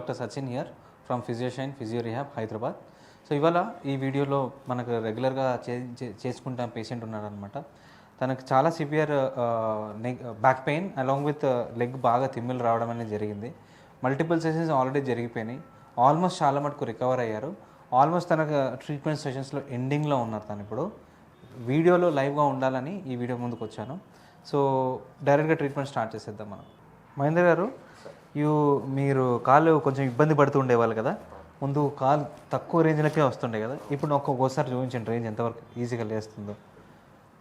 Doctor Sachin here from Physioshine physio rehab Hyderabad. So ఇవాళ ఈ వీడియోలో మనకు రెగ్యులర్గా చే చేసుకుంటాం పేషెంట్ ఉన్నారనమాట తనకు చాలా severe neck back pain along with leg బాగా తిమ్మిలు రావడం అనేది జరిగింది. మల్టిపుల్ సెషన్స్ ఆల్రెడీ జరిగిపోయినాయి. ఆల్మోస్ట్ చాలా మటుకు రికవర్ అయ్యారు. ఆల్మోస్ట్ తనకు ట్రీట్మెంట్ సెషన్స్లో ఎండింగ్లో ఉన్నారు తను ఇప్పుడు. వీడియోలో లైవ్గా ఉండాలని ఈ వీడియో ముందుకు వచ్చాను సో డైరెక్ట్గా ట్రీట్మెంట్ స్టార్ట్ చేసేద్దాం మనం. మహేందర్ గారు యూ మీరు కాళ్ళు కొంచెం ఇబ్బంది పడుతూ ఉండేవాళ్ళు కదా. ముందు కాలు తక్కువ రేంజ్లకే వస్తుండే కదా. ఇప్పుడు ఒక్కొక్కసారి చూపించండి రేంజ్ ఎంతవరకు ఈజీగా లేస్తుందో.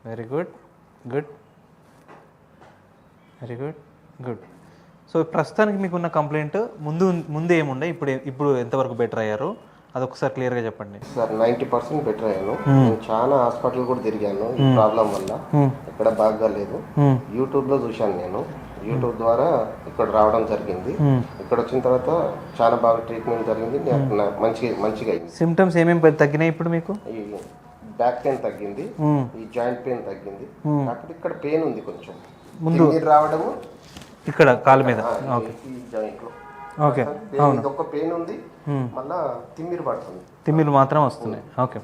Very good good very good good so ప్రస్తుతానికి మీకున్న కంప్లైంట్ ముందు ముందు ఏముండే? ఇప్పుడు ఇప్పుడు ఎంతవరకు బెటర్ అయ్యారు? అదొకసారి క్లియర్గా చెప్పండి. సార్ నైంటీ పర్సెంట్ బెటర్ అయ్యాను. నేను చాలా హాస్పిటల్ కూడా తిరిగాను. ఈ ప్రాబ్లం వల్ల ఎక్కడ బాగా లేదు. యూట్యూబ్లో చూశాను నేను. యూట్యూబ్ ద్వారా ఇక్కడ రావడం జరిగింది. ఇక్కడ వచ్చిన తర్వాత చాలా బాగా ట్రీట్మెంట్ జరిగింది. మంచిగా మంచిగా అయింది. సిమ్టమ్స్ ఏమేమి తగ్గినాయి ఇప్పుడు మీకు? ఈ బ్యాక్ పెయిన్ తగ్గింది. ఈ జాయింట్ పెయిన్ తగ్గింది. కాకపోతే ఇక్కడ పెయిన్ ఉంది కొంచెం. ముందు- రావడము. ఇక్కడ కాలు మీద. ఈ- జాయింట్లో. ఓకే. ఇదొక పెయిన్ ఉంది. మళ్ళా తిమ్మిరి పడుతుంది. తిమ్మిలు మాత్రం వస్తున్నాయి. ఓకే.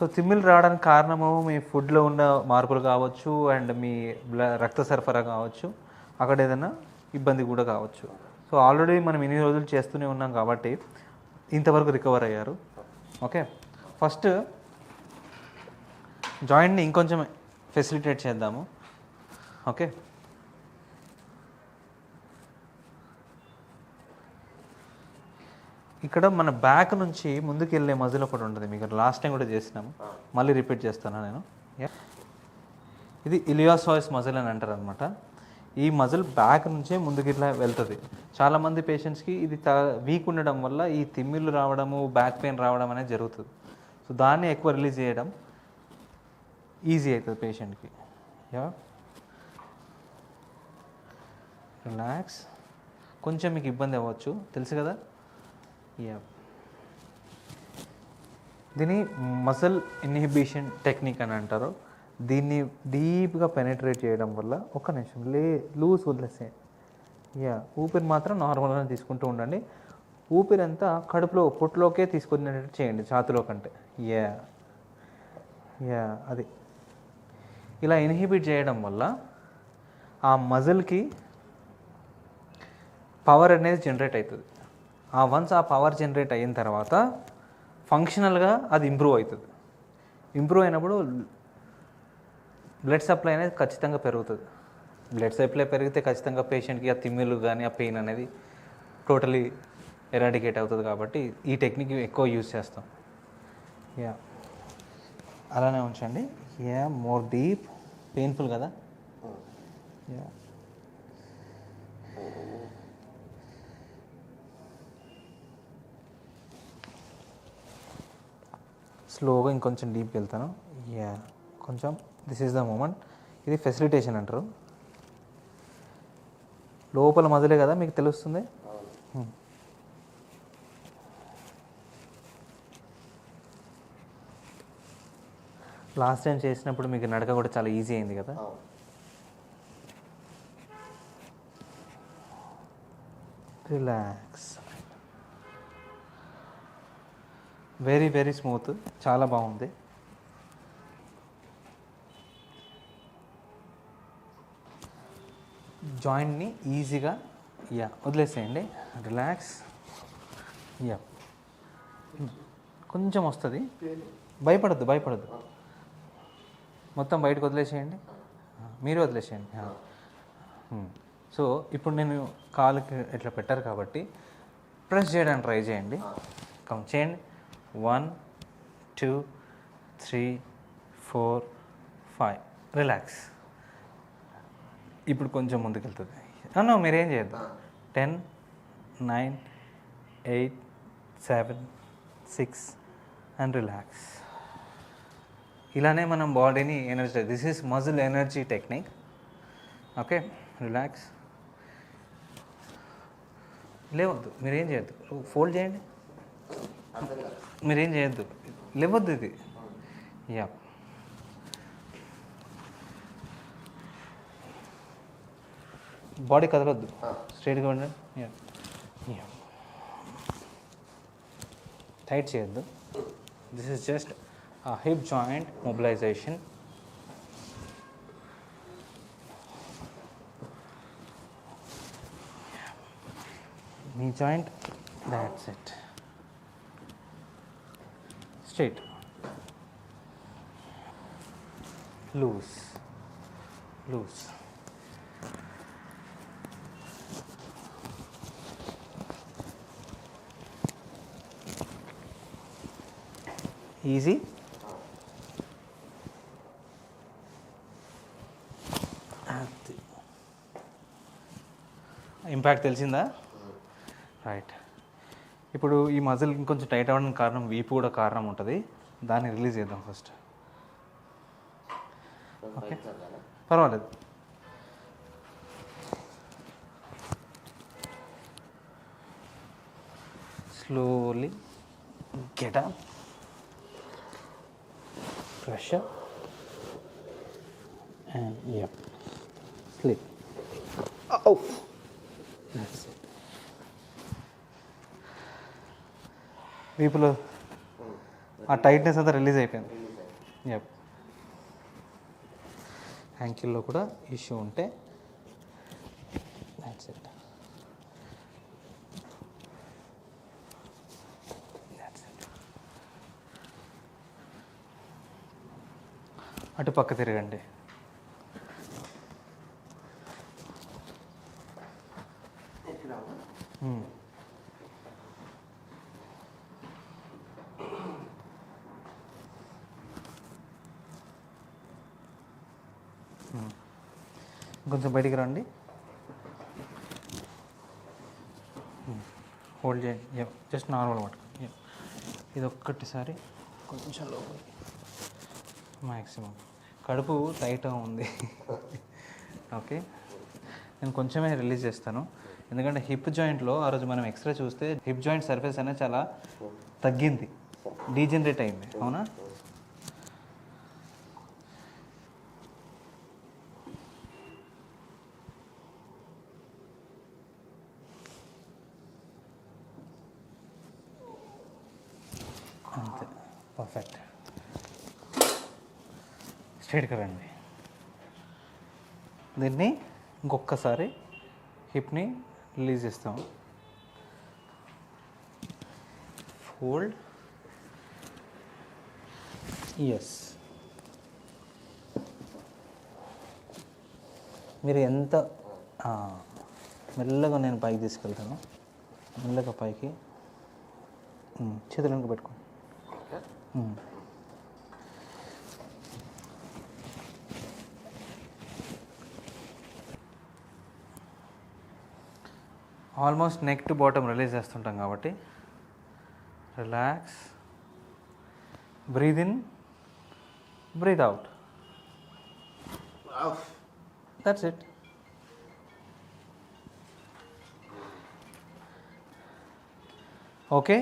సో తిమ్మిలు రావడానికి కారణము మీ ఫుడ్లో ఉన్న మార్పులు కావచ్చు అండ్ మీ బ్ల- రక్త సరఫరా కావచ్చు. అక్కడ ఏదైనా ఇబ్బంది కూడా కావచ్చు. సో ఆల్రెడీ మనం ఇన్ని రోజులు చేస్తూనే ఉన్నాం కాబట్టి ఇంతవరకు రికవర్ అయ్యారు. ఓకే? ఫస్ట్ జాయింట్ని ఇంకొంచెం ఫెసిలిటేట్ చేద్దాము. ఓకే? ఇక్కడ మన బ్యాక్ నుంచి ముందుకు వెళ్ళే మజిల్ ఒకటి ఉంటుంది. మీకు లాస్ట్ టైం కూడా చేసినాము. మళ్ళీ రిపీట్ చేస్తాను నేను? ఇది ఇలియాసాయిస్ మజిల్ అని అంటారు అనమాట ఈ మజిల్ బ్యాక్ నుంచే ముందుకు ఇట్లా వెళ్తుంది. చాలామంది పేషెంట్స్కి ఇది వీక్ ఉండడం వల్ల ఈ తిమ్మిళ్ళు రావడము బ్యాక్ పెయిన్ రావడం అనేది జరుగుతుంది. సో దాన్ని ఎక్కువ రిలీజ్ చేయడం ఈజీ అవుతుంది పేషెంట్కి యా రిలాక్స్ కొంచెం మీకు ఇబ్బంది అవ్వచ్చు. తెలుసు కదా? యా దీన్ని మసల్ ఇన్హిబిషన్ టెక్నిక్ అని అంటారు. దీన్ని డీప్గా పెనిట్రేట్ చేయడం వల్ల ఒక్క నిమిషం లే లూజ్ వదిలేసే యా ఊపిరి మాత్రం నార్మల్గా తీసుకుంటూ ఉండండి. ఊపిరి అంతా కడుపులో పొట్టులోకే తీసుకునేటట్టు చేయండి ఛాతిలో కంటే. యా యా అది. ఇలా ఇన్హిబిట్ చేయడం వల్ల ఆ మజిల్కి పవర్ అనేది జనరేట్ అవుతుంది ఆ వన్స్ ఆ పవర్ జనరేట్ అయిన తర్వాత ఫంక్షనల్గా అది ఇంప్రూవ్ అవుతుంది. ఇంప్రూవ్ అయినప్పుడు బ్లడ్ సప్లై అనేది ఖచ్చితంగా పెరుగుతుంది. బ్లడ్ సప్లై పెరిగితే ఖచ్చితంగా పేషెంట్కి ఆ తిమ్మిలు కానీ ఆ పెయిన్ అనేది టోటలీ ఎరాడికేట్ అవుతుంది కాబట్టి ఈ టెక్నిక్ ఎక్కువ యూజ్ చేస్తాం. యా అలానే ఉంచండి. యా మోర్ డీప్ పెయిన్ఫుల్ కదా? యా స్లోగా ఇంకొంచెం డీప్కి వెళ్తాను. యా కొంచెం. దిస్ ఈజ్ ద మూమెంట్ ఇది ఫెసిలిటేషన్ అంటారు. లోపల మజిలే కదా మీకు తెలుస్తుంది? Hmm. లాస్ట్ టైం చేసినప్పుడు మీకు నడక కూడా చాలా ఈజీ అయింది కదా. రిలాక్స్ వెరీ వెరీ స్మూత్ చాలా బాగుంది. జాయింట్ని ఈజీగా యా వదిలేసేయండి. రిలాక్స్. యా. కొంచెం వస్తుంది. భయపడద్దు భయపడద్దు. మొత్తం బయటకు వదిలేసేయండి. మీరు వదిలేసేయండి సో ఇప్పుడు నేను కాలుకి ఇట్లా పెట్టారు కాబట్టి ప్రెస్ చేయడానికి ట్రై చేయండి. కమ్ చేయండి. One two three four five. Relax. ఇప్పుడు కొంచెం ముందుకెళ్తుంది. అన్న మీరేం చేయొద్దు. Ten nine eight seven six and relax ఇలానే మనం బాడీని energy this is muscle energy technique okay relax లేవద్దు మీరేం చేయొద్దు. ఫోల్డ్ చేయండి. మీరేం చేయొద్దు. లేవద్దు ఇది. యా బాడీ కదలొద్దు. స్ట్రైట్గా ఉండండి. టైట్ చేయొద్దు. This is just hip joint mobilization knee joint that's it. Straight. Loose. Loose. Easy. అది ఇంపాక్ట్ తెలిసిందా? రైట్ ఇప్పుడు ఈ మజిల్ ఇంకొంచెం టైట్ అవ్వడానికి కారణం వీపు కూడా కారణం ఉంటుంది. దాన్ని రిలీజ్ చేద్దాం ఫస్ట్. ఓకే పర్వాలేదు. Slowly get up pressure and yup sleep Oh, that's it. వీపులో ఆ టైట్నెస్ అంతా రిలీజ్ అయిపోయింది. యప్ యాంకిల్లో కూడా ఇష్యూ ఉంటే దాట్స్ ఇట్ అటు పక్క తిరగండి. కొంచెం బయటికి రండి. హోల్డ్ చేయండి. జస్ట్ నార్మల్ పట్టుకోండి ఇది ఒక్కటిసారి కొంచెం లోపలి మ్యాక్సిమం కడుపు టైట్గా ఉంది. ఓకే. నేను కొంచెమే రిలీజ్ చేస్తాను. ఎందుకంటే హిప్ జాయింట్లో ఆ రోజు మనం ఎక్స్రే చూస్తే హిప్ జాయింట్ సర్ఫేస్ అనేది చాలా తగ్గింది. డీజనరేట్ అయింది. అవునా? అంతే. పర్ఫెక్ట్. స్ట్రైట్గా రండి. దీన్ని ఇంకొకసారి హిప్ని రిలీజ్ చేస్తాం. ఫోల్డ్ ఎస్ మీరు ఎంత మెల్లగా నేను పైకి తీసుకెళ్తాను. మెల్లగా పైకి ఉమ్, చేతులు వెనుక పెట్టుకోండి. Almost neck to bottom release చేస్తుంటాం కాబట్టి. Relax. Breathe in breathe out. That's it okay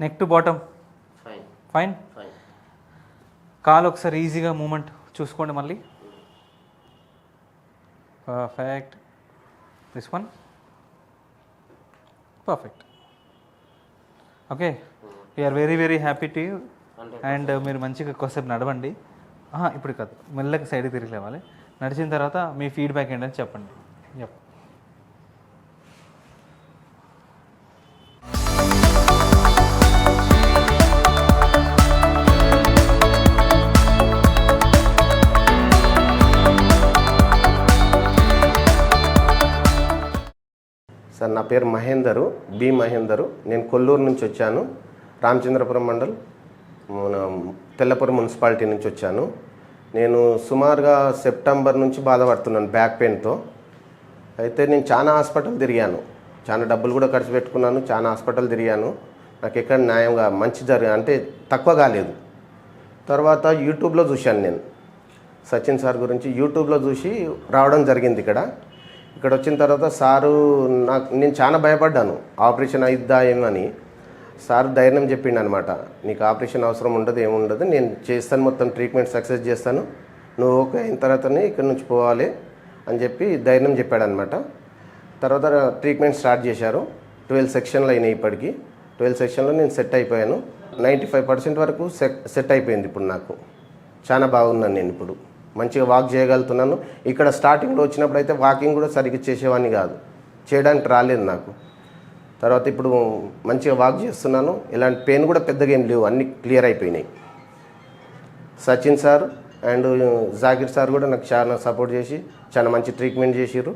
neck to bottom fine కాలు ఒకసారి ఈజీగా మూమెంట్ చూసుకోండి మళ్ళీ. Perfect this one perfect okay we're very very happy to and మీరు మంచిగా కొద్దిసేపు నడవండి. ఇప్పుడు కాదు. మెల్లగా సైడ్కి తిరిగి లేవాలి. నడిచిన తర్వాత మీ ఫీడ్బ్యాక్ ఏంటని చెప్పండి. యప్ సార్ నా పేరు మహేందరు బి మహేందరు. నేను కొల్లూరు నుంచి వచ్చాను. రామచంద్రపురం మండల్ మన తెల్లపురం మున్సిపాలిటీ నుంచి వచ్చాను. నేను సుమారుగా సెప్టెంబర్ నుంచి బాధపడుతున్నాను బ్యాక్ పెయిన్తో. అయితే నేను చాలా హాస్పిటల్ తిరిగాను. చాలా డబ్బులు కూడా ఖర్చు పెట్టుకున్నాను చాలా హాస్పిటల్ తిరిగాను. నాకు ఎక్కడ న్యాయంగా మంచి జరి అంటే తక్కువ కాలేదు. తర్వాత యూట్యూబ్లో చూశాను నేను. సచిన్ సార్ గురించి యూట్యూబ్లో చూసి రావడం జరిగింది ఇక్కడ. ఇక్కడ వచ్చిన తర్వాత సారు నాకు నేను చాలా భయపడ్డాను. ఆపరేషన్ అయిద్దా ఏమని సార్ ధైర్యం చెప్పిండు అనమాట నీకు ఆపరేషన్ అవసరం ఉండదు ఏముండదు నేను చేస్తాను మొత్తం ట్రీట్మెంట్ సక్సెస్ చేస్తాను. నువ్వు ఓకే అయిన తర్వాతనే ఇక్కడ నుంచి పోవాలి అని చెప్పి ధైర్యం చెప్పాడనమాట. తర్వాత ట్రీట్మెంట్ స్టార్ట్ చేశారు. ట్వెల్వ్ సెక్షన్లు అయినాయి ఇప్పటికి. ట్వెల్వ్ సెక్షన్లో నేను సెట్ అయిపోయాను. నైంటీ ఫైవ్ పర్సెంట్ వరకు సెట్ సెట్ అయిపోయింది ఇప్పుడు నాకు. చాలా బాగున్నాను నేను ఇప్పుడు. మంచిగా వాక్ చేయగలుగుతున్నాను. ఇక్కడ స్టార్టింగ్లో వచ్చినప్పుడు అయితే వాకింగ్ కూడా సరిగ్గా చేసేవాడిని కాదు. చేయడానికి రాలేదు నాకు. తర్వాత ఇప్పుడు మంచిగా వాక్ చేస్తున్నాను. ఇలాంటి పెయిన్ కూడా పెద్దగా ఏం లేవు. అన్నీ క్లియర్ అయిపోయినాయి. Sachin sir and Zakir sir కూడా నాకు చాలా సపోర్ట్ చేసి చాలా మంచి ట్రీట్మెంట్ చేసిర్రు.